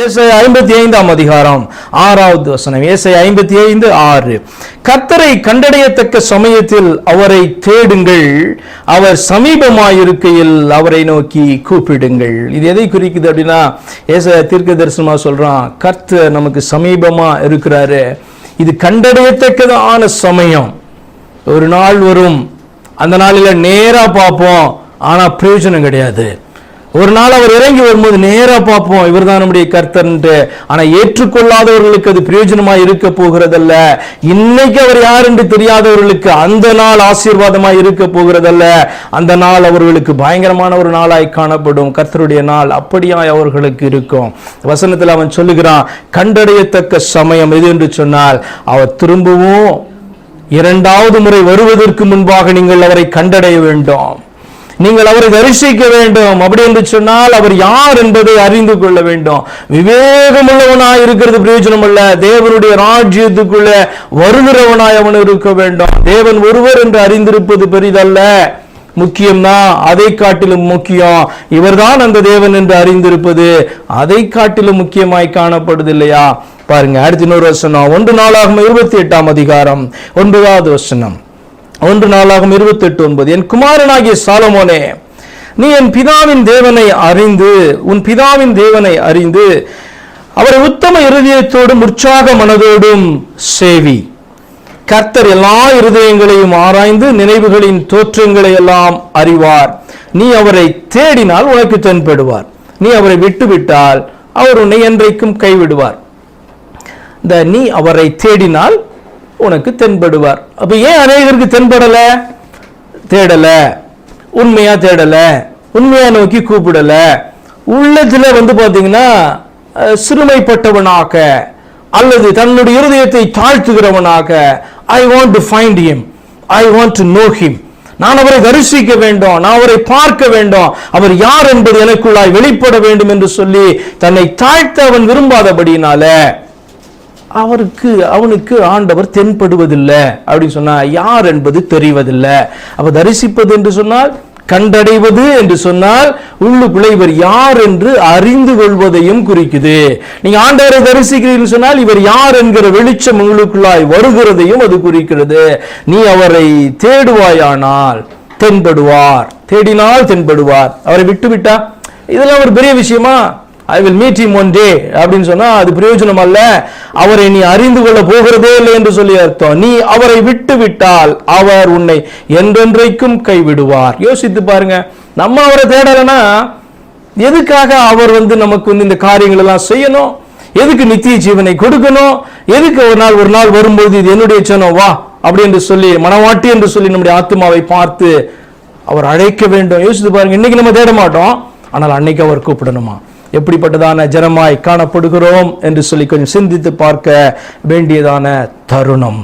ஏசை ஐம்பத்தி ஐந்தாம் அதிகாரம் ஆறாவது வசனம். ஏசை ஐம்பத்தி ஐந்து ஆறு. கர்த்தரை கண்டடையத்தக்க சமயத்தில் அவரை தேடுங்கள் அவர் சமீபமாயிருக்கையில் அவரை நோக்கி கூப்பிடுங்கள். இது எதை குறிக்குது அப்படின்னா ஏசை தீர்க்க தரிசனமாக சொல்கிறான் கர்த்தர் நமக்கு சமீபமா இருக்கிறாரு. இது கண்டடையத்தக்கதான சமயம். ஒரு நாள் வரும் அந்த நாளில் நேராக பார்ப்போம். ஆனால் பிரயோஜனம் கிடையாது. ஒரு நாள் அவர் இறங்கி வரும்போது நேராக பார்ப்போம் இவர்தான் நம்முடைய கர்த்தர்ன்ட்டு ஆனால் ஏற்றுக்கொள்ளாதவர்களுக்கு அது பிரயோஜனமாக இருக்க போகிறதல்ல. இன்னைக்கு அவர் யார் என்று தெரியாதவர்களுக்கு அந்த நாள் ஆசீர்வாதமாக இருக்க போகிறதல்ல. அந்த நாள் அவர்களுக்கு பயங்கரமான ஒரு நாளாய் காணப்படும். கர்த்தருடைய நாள் அப்படியாய் அவர்களுக்கு இருக்கும். வசனத்தில் அவன் சொல்லுகிறான் கண்டடையத்தக்க சமயம் எது? என்று சொன்னால் அவர் திரும்பவும் இரண்டாவது முறை வருவதற்கு முன்பாக நீங்கள் அவரை கண்டடைய வேண்டும். நீங்கள் அவரை தரிசிக்க வேண்டும். அப்படி என்று சொன்னால் அவர் யார் என்பதை அறிந்து கொள்ள வேண்டும். விவேகமுள்ளவனாய் இருக்கிறது பிரயோஜனம் அல்ல தேவனுடைய ராஜ்யத்துக்குள்ள வருகிறவனாய் அவன் இருக்க வேண்டும். தேவன் ஒருவர் என்று அறிந்திருப்பது பெரிதல்ல. முக்கியம்தான் அதை காட்டிலும் முக்கியம். இவர்தான் அந்த தேவன் என்று அறிந்திருப்பது. அதை காட்டிலும் முக்கியமாய் காணப்படுது இல்லையா பாருங்க அடுத்த இன்னொரு வசனம். ஒன்று நாளாகும் இருபத்தி எட்டாம் அதிகாரம். ஒன்பதாவது வசனம். ஒன்று நாளாகும் இருபத்தி எட்டு ஒன்பது. என் குமாரனாகிய சாலமோனே நீ என் பிதாவின் தேவனை அறிந்து உன் பிதாவின் தேவனை அறிந்து அவரை உத்தம இருதயத்தோடும் உற்சாக மனதோடும் சேவி. கர்த்தர் எல்லா இருதயங்களையும் ஆராய்ந்து நினைவுகளின் தோற்றங்களை எல்லாம் அறிவார். நீ அவரை தேடினால் உனக்கு தென்படுவார். நீ அவரை விட்டுவிட்டால் அவர் உன்னை என்றைக்கும் கைவிடுவார். இந்த நீ அவரை தேடினால் உனக்கு தென்படுவார். அப்ப ஏன் அநேகருக்கு தென்படல? தேடல. உண்மையா தேடல. உண்மையா நோக்கி கூப்பிடல. உள்ளத்துல வந்து பாத்தீங்கன்னா சிறுமைப்பட்டவனாக அல்லது தன்னுடைய இருதயத்தை தாழ்த்துகிறவனாக I want to find him I want to know him நான் அவரை தரிசிக்க வேண்டும். நான் அவரை பார்க்க வேண்டும். அவர் யார் என்பது எனக்குள்ளாய் வெளிப்பட வேண்டும் என்று சொல்லி தன்னை தாழ்த்த அவன் விரும்பாதபடியினால அவருக்கு அவனுக்கு ஆண்டவர் தென்படுவதில்லை அப்படின்னு சொன்னா யார் என்பது தெரிவதில்லை. அவர் தரிசிப்பது என்று சொன்னால் கண்டடைவது என்று சொன்னால் உள்ளுக்குள்ள இவர் யார் என்று அறிந்து கொள்வதையும் குறிக்குது. நீங்க ஆண்டவரை தரிசிக்கிறீர்கள் சொன்னால் இவர் யார் என்கிற வெளிச்சம் உங்களுக்குள்ளாய் வருகிறதையும் அது குறிக்கிறது. நீ அவரை தேடுவாயானால் தென்படுவார். தேடினால் தென்படுவார். அவரை விட்டுவிட்டா? இதெல்லாம் ஒரு பெரிய விஷயமா? I will meet him one day அப்படின்னு சொன்னா அது பிரயோஜனம் அல்ல. அவரை நீ அறிந்து கொள்ள போகிறதே இல்லை என்று சொல்லி அர்த்தம். நீ அவரை விட்டு விட்டால் அவர் உன்னை என்றென்றைக்கும் கைவிடுவார். யோசித்து பாருங்க. நம்ம அவரை தேடலைன்னா எதுக்காக அவர் வந்து நமக்கு வந்து இந்த காரியங்கள் எல்லாம் செய்யணும்? எதுக்கு நித்திய ஜீவனை கொடுக்கணும்? எதுக்கு ஒரு நாள் ஒரு நாள் வரும்போது இது என்னுடைய சனம் வா அப்படி என்று சொல்லி மனவாட்டி என்று சொல்லி நம்முடைய ஆத்மாவை பார்த்து அவர் அழைக்க வேண்டும். யோசித்து பாருங்க. இன்னைக்கு நம்ம தேட மாட்டோம். ஆனால் அன்னைக்கு அவர் கூப்பிடணுமா? எப்படிப்பட்டதான ஜனமாய் காணப்படுகிறோம் என்று சொல்லி கொஞ்சம் சிந்தித்து பார்க்க வேண்டியதான தருணம்.